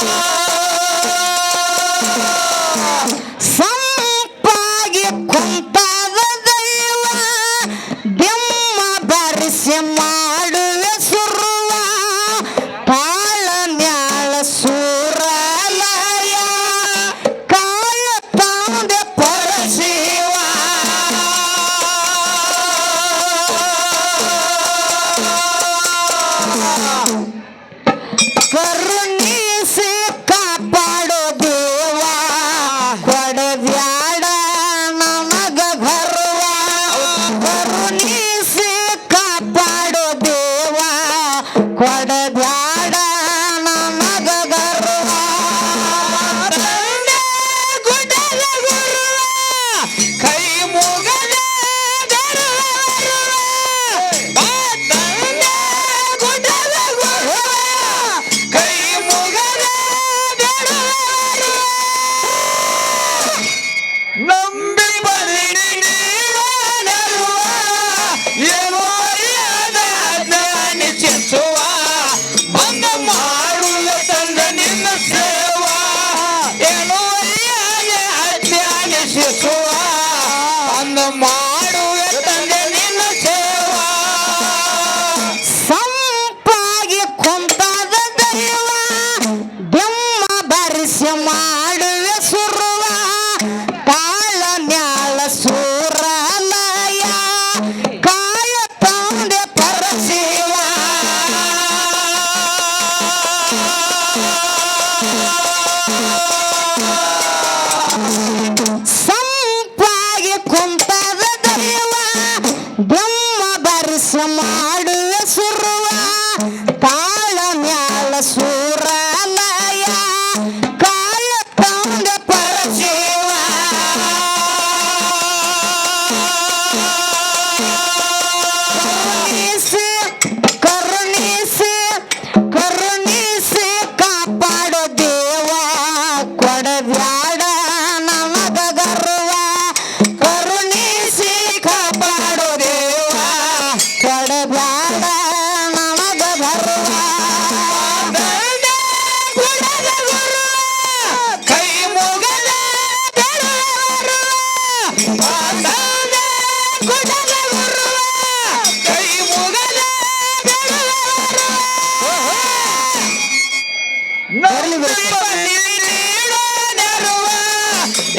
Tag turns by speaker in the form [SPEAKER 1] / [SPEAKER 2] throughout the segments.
[SPEAKER 1] Thank you.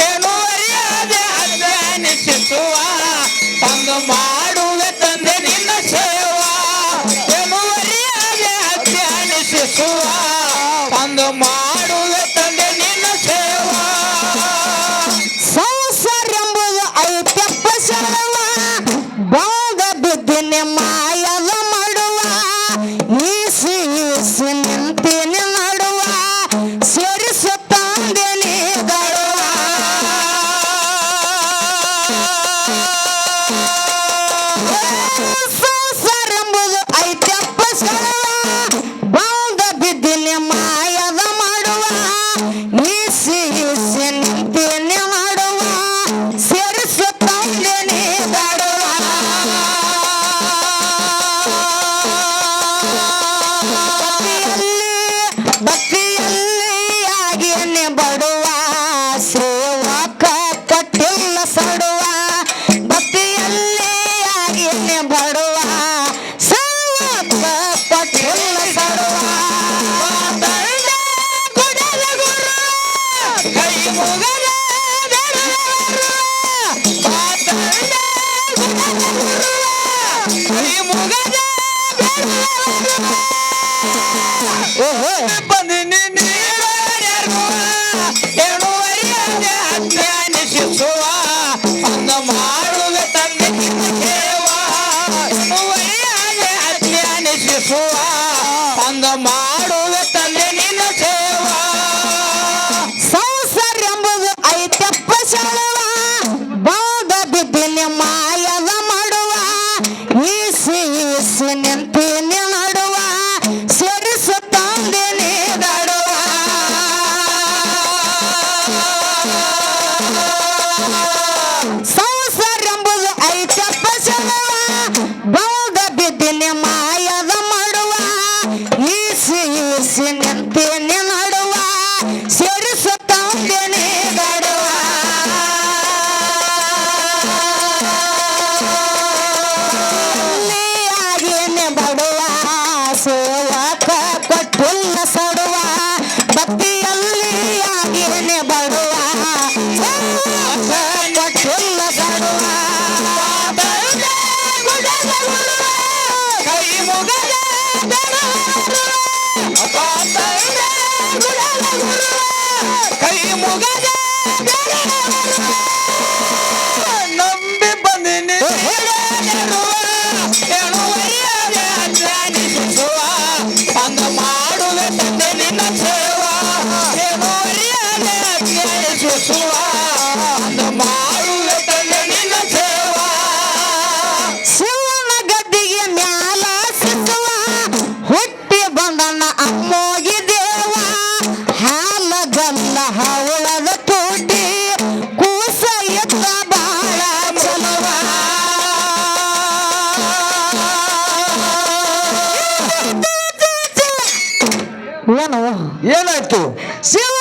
[SPEAKER 1] ಏನು ಅರಿಯದೆ ಅಜ್ಞಾನಿಸುವ ತಂದು ಮಾಡುವೆ
[SPEAKER 2] ಬಂದಿನಿ ಕೈ ಮುಗದ ನಂಬಿ ಬಂದಿನಿ
[SPEAKER 1] ಅಂದ ಮಾಡುವೆ ತಂದೆ ನಿನ್ನ
[SPEAKER 3] ಏನು?
[SPEAKER 1] ಏನಾಯ್ತು?
[SPEAKER 2] ಶಿವ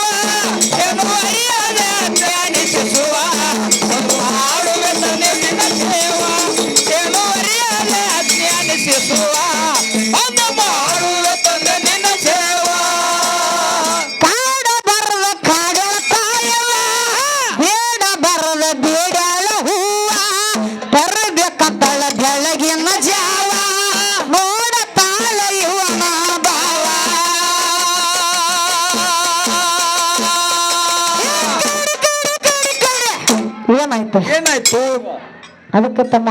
[SPEAKER 1] ಅದಕ್ಕೆ ತಮ್ಮ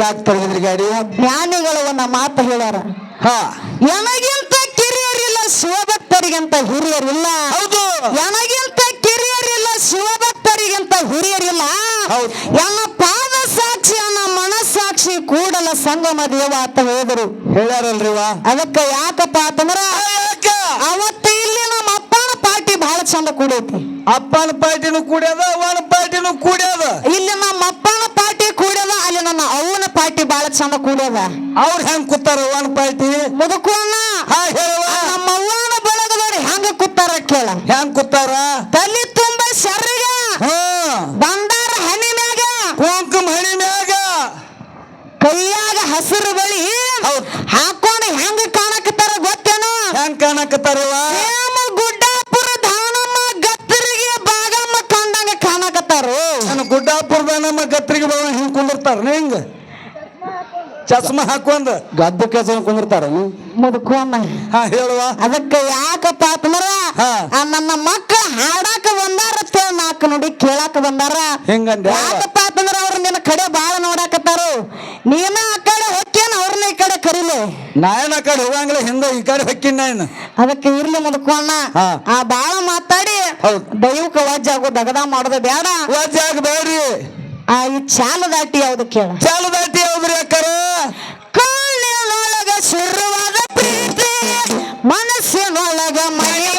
[SPEAKER 2] ಯಾಕೆ ತರಗಿದ್ರಿ ಗಾಡಿ?
[SPEAKER 1] ಜ್ಞಾನಿಗಳು ಒಂದು ಮಾತು ಹೇಳ್ಯಾರ
[SPEAKER 2] ಹಾ.
[SPEAKER 1] ನನಗಿಂತ ಕಿರಿಯರಿಲ್ಲ ಶಿವಭಕ್ತರಿಗಿಂತ ಹಿರಿಯರಿಲ್ಲ.
[SPEAKER 2] ಹೌದು.
[SPEAKER 1] ನನಗಿಂತ ಕಿರಿಯರಿಲ್ಲ ಶಿವಭಕ್ತರಿಗಿಂತ ಹಿರಿಯರಿಲ್ಲ. ನನ್ನ ಪಾದ ಸಾಕ್ಷಿ ಅನ್ನ ಮನಸ್ಸಾಕ್ಷಿ ಕೂಡಲ ಸಂಗಮ ದೇವ ಅಂತ ಹೇಳಿದರು.
[SPEAKER 2] ವಾ
[SPEAKER 1] ಅದಕ್ಕೆ ಯಾಕಪ್ಪ ಅಂತಂದ್ರ ಅವತ್ತು ಇಲ್ಲಿ ನಮ್ಮ ಅಪ್ಪನ ಪಾರ್ಟಿ ಬಹಳ ಚಂದ ಕೂಡೈತಿ.
[SPEAKER 2] ಅಪ್ಪನ ಪಾರ್ಟಿನೂ ಕೂಡ್ಯದ ಅವನ ಪಾರ್ಟಿನೂ ಕೂಡ್ಯದ?
[SPEAKER 1] ಇಲ್ಲಿ ನಮ್ಮ ಅಪ್ಪನ ಪಾರ್ಟಿ ಕೂಡ್ಯದ ಅಲ್ಲಿ ನನ್ನ ಅವನ ಪಾರ್ಟಿ ಬಹಳ ಚಂದ ಕೂಡ್ಯದ
[SPEAKER 2] ಅವ್ರು ಹೆಂಗ್ ಕೂತಾರ ಅವನ ಪಾರ್ಟಿ?
[SPEAKER 1] ಮುದುಕೋಣ ನಮ್ಮ ಅವ್ವನ ಬಳಗದವ್ರು ಹೆಂಗ ಕೂತಾರ ಕೇಳ.
[SPEAKER 2] ಹೆಂಗ್ ಕೂತಾರ?
[SPEAKER 1] ತಲೆ ತುಂಬ ಸರಿಗ
[SPEAKER 2] ಹಾ.
[SPEAKER 1] ಬಂದಾರ ಹನಿ ಮ್ಯಾಗ.
[SPEAKER 2] ಕುಂಕುಮ ಹನಿ ಮ್ಯಾಗ.
[SPEAKER 1] ಕೈಯಾಗ ಹಸಿರು ಬಳಿ. ಹಾಕೊಂಡು ಹೆಂಗ ಕಾಣಕತ್ತಾರ ಗೊತ್ತೇನು?
[SPEAKER 2] ಹೆಂಗ್ ಕಾಣಕತ್ತಾರವ ಹಿಂಗ್ ಕುಂದಿರ್ತಾರ ಹಿಂಗ? ಚಸ್ಮ ಹಾಕೊಂಡ್ ಗದ್ದ ಕೆಲಸ ಕುಂದಿರ್ತಾರ
[SPEAKER 1] ಮುದುಕೋಣ
[SPEAKER 2] ಹಾ ಹೇಳುವ.
[SPEAKER 1] ಅದಕ್ಕೆ ಯಾಕಪ್ಪ
[SPEAKER 2] ಹಾ.
[SPEAKER 1] ಆ ನನ್ನ ಮಕ್ಕಳ ಹಾಡಾಕ ಬಂದಾರ ಅಂತೇಳಿ ನಾಲ್ಕು ನೋಡಿ ಕೇಳಾಕ ಬಂದಾರ.
[SPEAKER 2] ಹೆಂಗಂದೆ?
[SPEAKER 1] ಯಾಕಪ್ಪ ಅಂತಂದ್ರ ಅವ್ರ ನಿನ್ನ ಕಡೆ ಬಾಳ ನೋಡಾಕತ್ತಾರು? ನೀನ ಆ ಕಡೆ ಹೊಕ್ಕೇನ ಅವ್ರನ್ನ ಈ ಕಡೆ ಕರೀಲಿ?
[SPEAKER 2] ನಾಯನ ಕಡೆ ಹೋಗಂಗಿಲ್ಲ ಹಿಂದೆ ಈ ಕಡೆ ಹೊಕ್ಕಿನ ನಾನು.
[SPEAKER 1] ಅದಕ್ಕೆ ಇರ್ಲಿ ಮುದುಕೋಣ
[SPEAKER 2] ಹಾ.
[SPEAKER 1] ಆ ಬಾಳ ಮಾತಾಡಿ.
[SPEAKER 2] ಹೌದು.
[SPEAKER 1] ದೈವಕ್ಕೆ ವಜ್ಜ ಆಗೋ ದಗದ ಮಾಡೋದು ಬೇಡ.
[SPEAKER 2] ವಜ್ಜಾಗ ಬೇಡ್ರಿ
[SPEAKER 1] ಆ ಈ ಚಾಲ ದಾಟಿ ಯಾವ್ದು ಕೇಳ.
[SPEAKER 2] ಚಾಲು ದಾಟಿ ಯಾವ್ದ್ರಿ ಅಕ್ಕರ?
[SPEAKER 1] ಕಣ್ಣಿನೊಳಗ ಶುರುವಾದ ಪ್ರೀತಿ ಮನಸ್ಸಿನೊಳಗ ಮನೆ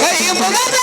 [SPEAKER 2] ಕೈ ಮುಗದ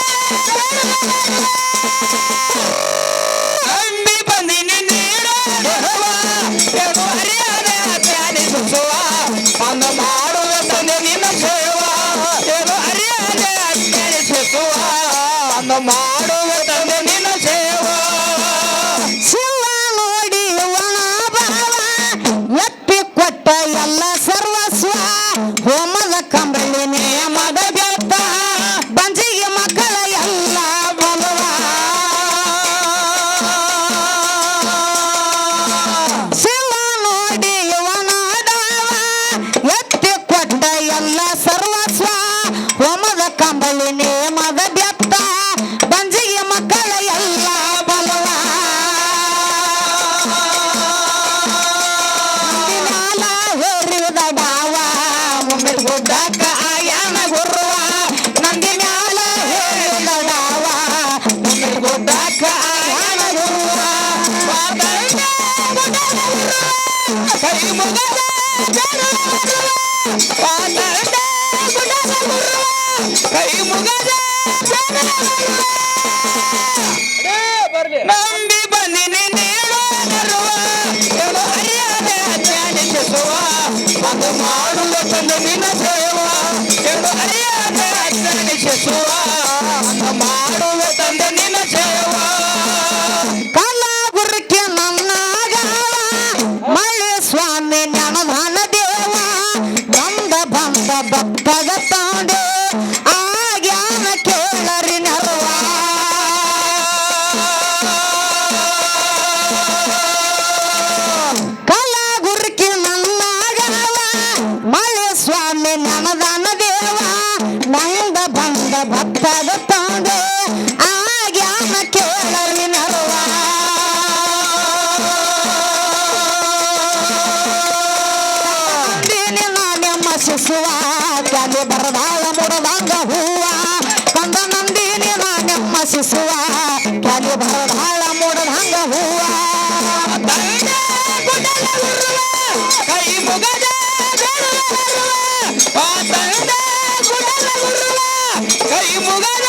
[SPEAKER 2] ಕೈ
[SPEAKER 1] ಅದು ಮಾಡುವ ತಂದು ನಿನ್ನ ಶಿವ ಕ್ಯಾಲಿ ಭಾಳ ಮೂಡದ ಹಂಗ ಹೂವ. ಕೈ ಮುಗದ ಕೈ ಮುಗದ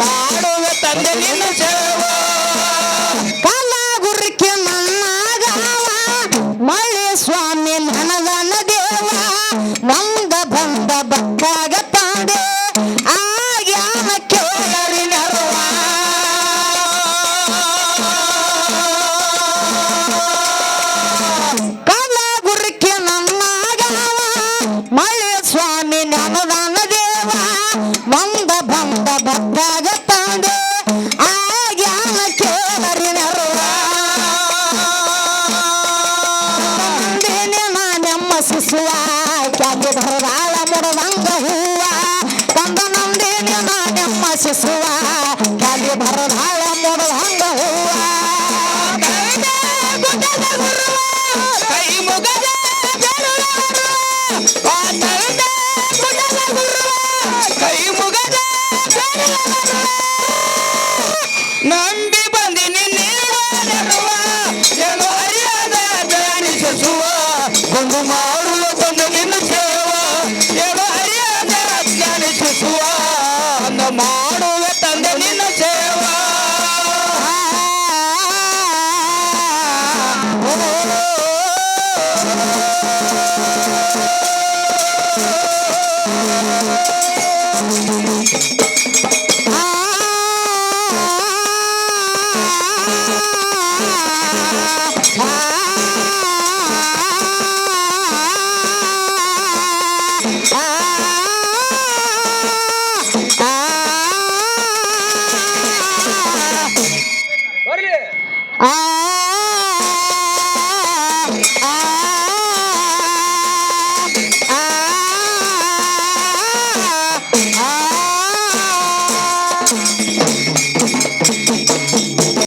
[SPEAKER 1] ಮಾಡುವ ತಂದೆ ನಿನ್ನ ರಕ್ಷಿಸುವ ಗಾಲಿ ಬರದಾಳ ಮೊದಲ ಹಂಗ ಕೈ ಮುಗದ Oh